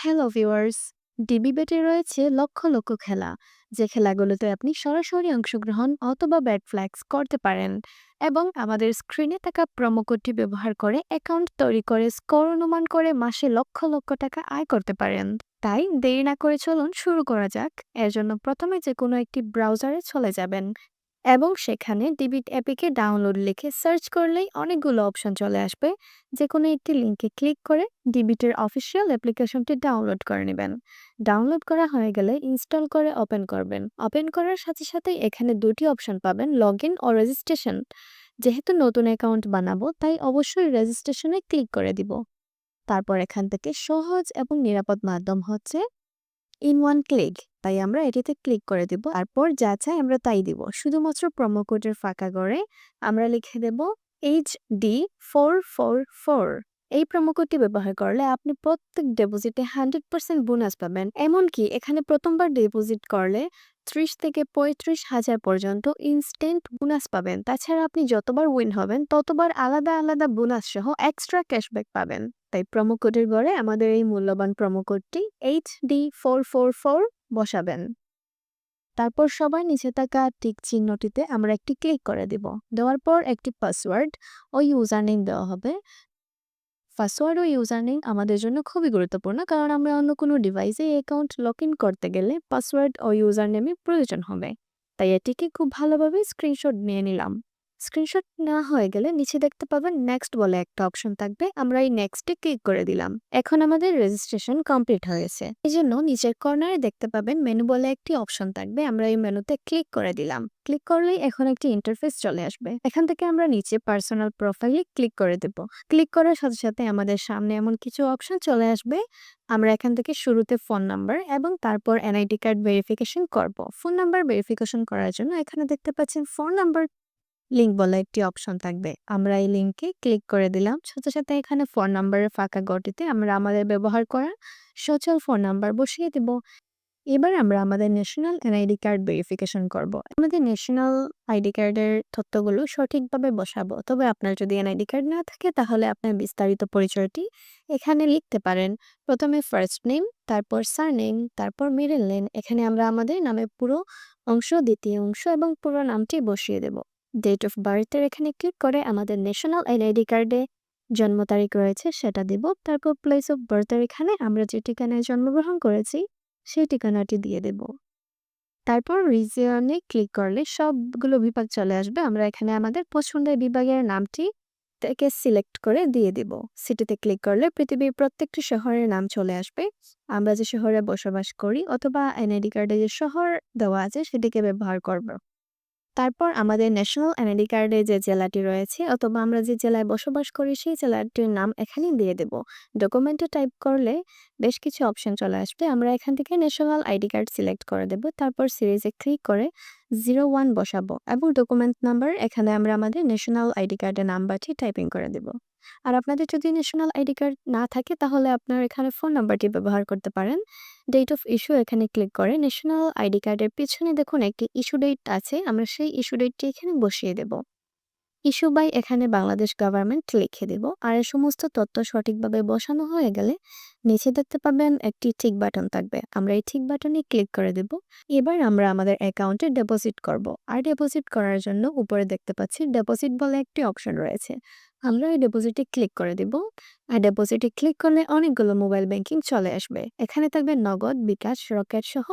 Hello viewers DB বেটে রয়েছে লক্ষ লক্ষ খেলা, যে খেলাগুলোতে আপনি সরাসরি অংশগ্রহণ অথবা ব্যাট ফ্ল্যাক্স করতে পারেন এবং আমাদের স্ক্রিনে থাকা কোডটি ব্যবহার করে অ্যাকাউন্ট তৈরি করে স্কোর অনুমান করে মাসে লক্ষ লক্ষ টাকা আয় করতে পারেন। তাই দেরি না করে চলুন শুরু করা যাক। এর জন্য প্রথমে যে কোনো একটি ব্রাউজারে চলে যাবেন। এবং সেখানে ডিবিট অ্যাপিকে ডাউনলোড লিখে সার্চ করলেই অনেকগুলো অপশন চলে আসবে। যে কোনো একটি লিঙ্কে ক্লিক করে ডিবিটের অফিসিয়াল অ্যাপ্লিকেশনটি ডাউনলোড করে নেবেন। ডাউনলোড করা হয়ে গেলে ইনস্টল করে ওপেন করবেন। ওপেন করার সাথে সাথেই এখানে দুটি অপশন পাবেন লগ ইন ও রেজিস্ট্রেশন যেহেতু নতুন অ্যাকাউন্ট বানাবো, তাই অবশ্যই রেজিস্ট্রেশনে ক্লিক করে দিব। তারপর এখান থেকে সহজ এবং নিরাপদ মাধ্যম হচ্ছে ইন ওয়ান ক্লিক তাই আমরা এটিতে ক্লিক করে দিব। তারপর যা চাই আমরা তাই দিব। শুধুমাত্র প্রোমো কোডের ফাঁকা করে আমরা লিখে দেব H D four four four এই প্রোমো কোডটি ব্যবহার করলে আপনি প্রত্যেক ডিপোজিটে হান্ড্রেড পার্সেন্ট বোনাস পাবেন। এমনকি এখানে প্রথমবার ডিপোজিট করলে ত্রিশ থেকে পঁয়ত্রিশ হাজার পর্যন্ত ইনস্ট্যান্ট বোনাস পাবেন। তাছাড়া আপনি যতবার উইন হবেন, ততবার আলাদা আলাদা বোনাস সহ এক্সট্রা ক্যাশব্যাক পাবেন। তাই প্রোমো কোডের ঘরে আমাদের এই মূল্যবান প্রোমো কোডটি H D four four four বসাবেন। তারপর সবার নিচে থাকা টিক চিহ্নটিতে আমরা একটি ক্লিক করে দিব। দেওয়ার পর একটি পাসওয়ার্ড ও ইউজার নেম দেওয়া হবে। পাসওয়ার্ড ও ইউজার নেম আমাদের জন্য খুবই গুরুত্বপূর্ণ। কারণ আমরা অন্য কোনো ডিভাইসে অ্যাকাউন্ট লগ ইন করতে গেলে পাসওয়ার্ড ও ইউজার নেমের প্রয়োজন হবে। তাই এটিকে খুব ভালোভাবে স্ক্রিনশট নিয়ে নিলাম। স্ক্রিনশট না হয়ে গেলে নিচে দেখতে পাবেন নেক্সট বলে একটা অপশন থাকবে। আমরা এই নেক্সটে ক্লিক করে দিলাম। এখন আমাদের রেজিস্ট্রেশন কমপ্লিট হয়েছে এই জন্য নিচের কর্নারে দেখতে পাবেন মেনু বলে একটি অপশন থাকবে। আমরা এই মেনুতে ক্লিক করে দিলাম। ক্লিক করলেই এখন একটি ইন্টারফেস চলে আসবে। এখান থেকে আমরা নিচে পার্সোনাল প্রোফাইলে ক্লিক করে দেব। ক্লিক করার সাথে সাথে আমাদের সামনে এমন কিছু অপশন চলে আসবে। আমরা এখান থেকে শুরুতে ফোন নাম্বার এবং তারপর এনআইডি কার্ড ভেরিফিকেশন করব। ফোন নাম্বার ভেরিফিকেশন করার জন্য এখানে দেখতে পাচ্ছেন ফোন নাম্বার লিঙ্ক বলে একটি অপশন থাকবে। আমরা এই লিঙ্কে ক্লিক করে দিলাম। সাথে সাথে এখানে ফোন নাম্বারের ফাঁকা গটিতে আমরা আমাদের ব্যবহার করা সচল ফোন নাম্বার বসিয়ে দেব। এবার আমরা আমাদের ন্যাশনাল এনআইডি কার্ড ভেরিফিকেশন করব। আমাদের ন্যাশনাল আইডি কার্ডের তথ্যগুলো সঠিকভাবে বসাবো। তবে আপনার যদি এনআইডি কার্ড না থাকে, তাহলে আপনার বিস্তারিত পরিচয়টি এখানে লিখতে পারেন। প্রথমে ফার্স্ট নেম তারপর সার নেম তারপর মিডল নেম এখানে আমরা আমাদের নামের পুরো অংশ, দ্বিতীয় অংশ এবং পুরো নামটি বসিয়ে দেব। ডেট অফ বার্থের এখানে ক্লিক করে আমাদের ন্যাশনাল এনআইডি কার্ডে জন্ম তারিখ রয়েছে সেটা দিব। তারপর প্লেস অফ বার্থের এখানে আমরা যে ঠিকানায় জন্মগ্রহণ করেছি সেই ঠিকানাটি দিয়ে দেব। তারপর রিজিয়নে ক্লিক করলে সবগুলো বিভাগ চলে আসবে। আমরা এখানে আমাদের পছন্দের বিভাগের নামটি থেকে সিলেক্ট করে দিয়ে দিব। সিটিতে ক্লিক করলে পৃথিবীর প্রত্যেকটি শহরের নাম চলে আসবে। আমরা যে শহরে বসবাস করি অথবা এনআইডি কার্ডে যে শহর দেওয়া আছে সেটিকে ব্যবহার করব। তারপর আমাদের ন্যাশনাল এনআইডি কার্ডে যে জেলাটি রয়েছে অথবা আমরা যে জেলায় বসবাস করি সেই জেলাটির নাম এখানে দিয়ে দেব। ডকুমেন্টে টাইপ করলে বেশ কিছু অপশন চলে আসবে। আমরা এখান থেকে ন্যাশনাল আইডি কার্ড সিলেক্ট করে দেব। তারপর সিরিজে ক্লিক করে জিরো ওয়ান বসাবো এবং ডকুমেন্ট নাম্বার এখানে আমরা আমাদের ন্যাশনাল আইডি কার্ডের নাম্বারটি টাইপিং করে দেব। আর আপনাদের যদি ন্যাশনাল আইডি কার্ড না থাকে, তাহলে আপনার এখানে ফোন নাম্বারটি ব্যবহার করতে পারেন। ডেট অফ ইস্যু এখানে ক্লিক করে ন্যাশনাল আইডি কার্ডের পিছনে দেখুন একটি ইস্যু ডেট আছে, আমরা সেই ইস্যু ডেটটি এখানে বসিয়ে দেব। ইস্যু বাই এখানে বাংলাদেশ গভর্নমেন্ট লিখে দেব। আর এই সমস্ত তথ্য সঠিকভাবে বসানো হয়ে গেলে নিচে দেখতে পাবেন একটি ঠিক বাটন থাকবে। আমরা এই ঠিক বাটনে ক্লিক করে দেব। এবার আমরা আমাদের অ্যাকাউন্টে ডিপোজিট করব। আর ডিপোজিট করার জন্য উপরে দেখতে পাচ্ছি ডিপোজিট বলে একটি অপশন রয়েছে। আমরা এই ডিপোজিটে ক্লিক করে দিব। আর ডিপোজিটে ক্লিক করলে অনেকগুলো মোবাইল ব্যাংকিং চলে আসবে। এখানে থাকবে নগদ, বিকাশ, রকেট সহ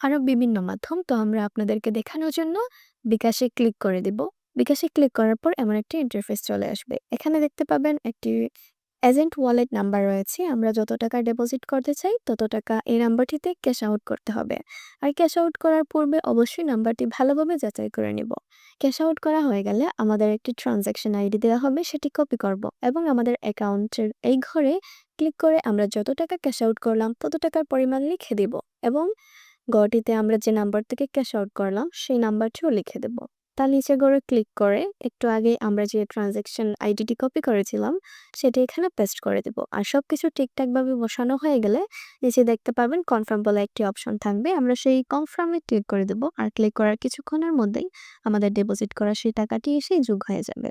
আরও বিভিন্ন মাধ্যম। তো আমরা আপনাদেরকে দেখানোর জন্য বিকাশে ক্লিক করে দিব। বিকাশে ক্লিক করার পর এমন একটি ইন্টারফেস চলে আসবে। এখানে দেখতে পাবেন একটি এজেন্ট ওয়ালেট নাম্বার রয়েছে। আমরা যত টাকা ডিপোজিট করতে চাই, তত টাকা এই নাম্বারটিতে ক্যাশ আউট করতে হবে। আর ক্যাশ আউট করার পূর্বে অবশ্যই নাম্বারটি ভালোভাবে যাচাই করে নিব। ক্যাশ আউট করা হয়ে গেলে আমাদের একটি ট্রানজ্যাকশন আইডি দেওয়া হবে, সেটি কপি করব এবং আমাদের অ্যাকাউন্টের এই ঘরে ক্লিক করে আমরা যত টাকা ক্যাশ আউট করলাম, তত টাকার পরিমাণ লিখে দিব এবং গড়টিতে আমরা যে নাম্বার থেকে ক্যাশ আউট করলাম, সেই নাম্বারটিও লিখে দেব। তার নিচে করে ক্লিক করে একটু আগে আমরা যে ট্রানজ্যাকশন আইডিটি কপি করেছিলাম, সেটা এখানে পেস্ট করে দেব। আর সব কিছু ঠিকঠাকভাবে বসানো হয়ে গেলে নিচে দেখতে পাবেন কনফার্ম বলে একটি অপশন থাকবে। আমরা সেই কনফার্মে ক্লিক করে দেব। আর ক্লিক করার কিছুক্ষণের মধ্যেই আমাদের ডিপোজিট করা সেই টাকাটি এসেই যোগ হয়ে যাবে।